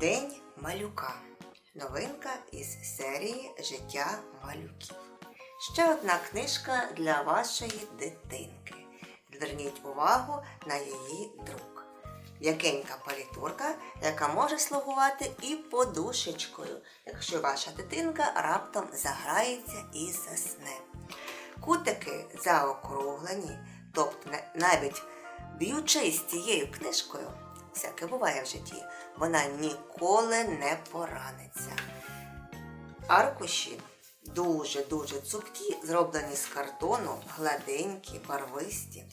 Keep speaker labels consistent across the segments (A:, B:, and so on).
A: День малюка. Новинка із серії Життя малюків. Ще одна книжка для вашої дитинки. Зверніть увагу на її друк. М'якенька палітурка, яка може слугувати і подушечкою, якщо ваша дитинка раптом заграється і засне. Кутики заокруглені, тобто на- навіть б'ючись цією книжкою, всяке буває в житті, вона ніколи не пораниться. Аркуші дуже-дуже цупкі, зроблені з картону, гладенькі, барвисті.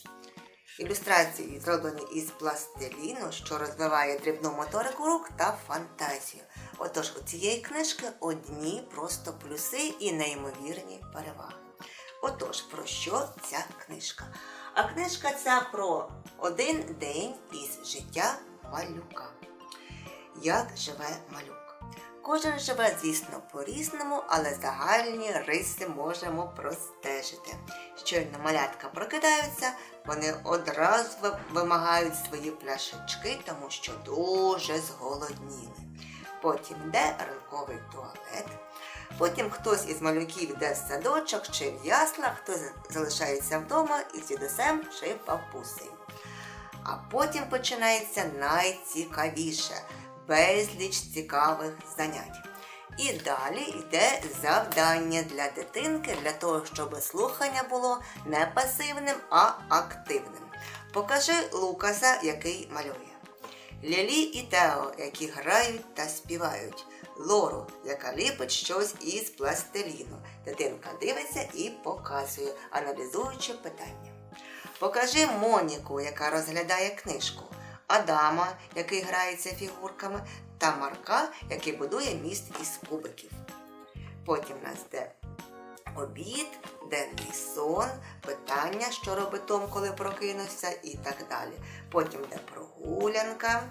A: Ілюстрації зроблені із пластиліну, що розвиває дрібну моторику рук та фантазію. Отож, у цієї книжки одні просто плюси і неймовірні переваги. Отож, про що ця книжка? А книжка ця про один день із життя малюка. Як живе малюк? Кожен живе, звісно, по-різному, але загальні риси можемо простежити. Щойно малятка прокидаються, вони одразу вимагають свої пляшечки, тому що дуже зголодніли. Потім йде ранковий туалет. Потім хтось із малюків йде в садочок чи в яслах, хтось залишається вдома із дідусем чи папусею. А потім починається найцікавіше безліч цікавих занять. І далі йде завдання для дитинки для того, щоб слухання було не пасивним, а активним. Покажи Лукаса, який малює. Лілі і Тео, які грають та співають. Лору, яка ліпить щось із пластиліну. Дитинка дивиться і показує, аналізуючи питання. Покажи Моніку, яка розглядає книжку, Адама, який грається фігурками, та Марка, який будує міст із кубиків. Потім нас де обід, денний сон, питання, що робить Том, коли прокинувся, і так далі. Потім де прогулянка.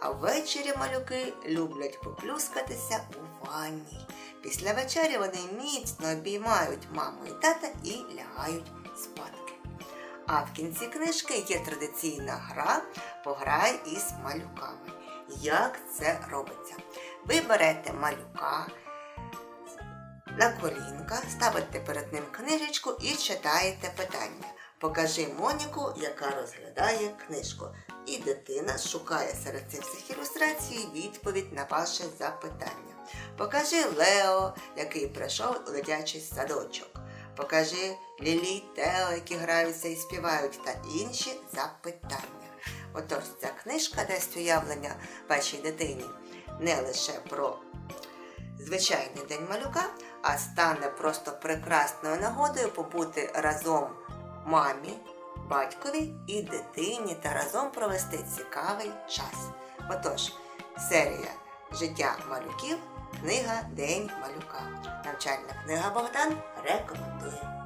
A: А ввечері малюки люблять поплюскатися у ванні. Після вечері вони міцно обіймають маму і тата і лягають спадки. А в кінці книжки є традиційна гра Пограй із малюками. Як це робиться? Ви берете малюка на колінка, ставите перед ним книжечку і читаєте питання. Покажи Моніку, яка розглядає книжку. І дитина шукає серед цих всіх ілюстрацій відповідь на ваше запитання. Покажи Лео, який прийшов у дитячий садочок. Покажи Лілі Тео, які граються і співають, та інші запитання. Отож, ця книжка дасть уявлення вашій дитині не лише про звичайний день малюка, а стане просто прекрасною нагодою побути разом мамі, батькові і дитині та разом провести цікавий час. Отож, серія Життя малюків, книга День малюка. Навчальна книга Богдан рекомендує.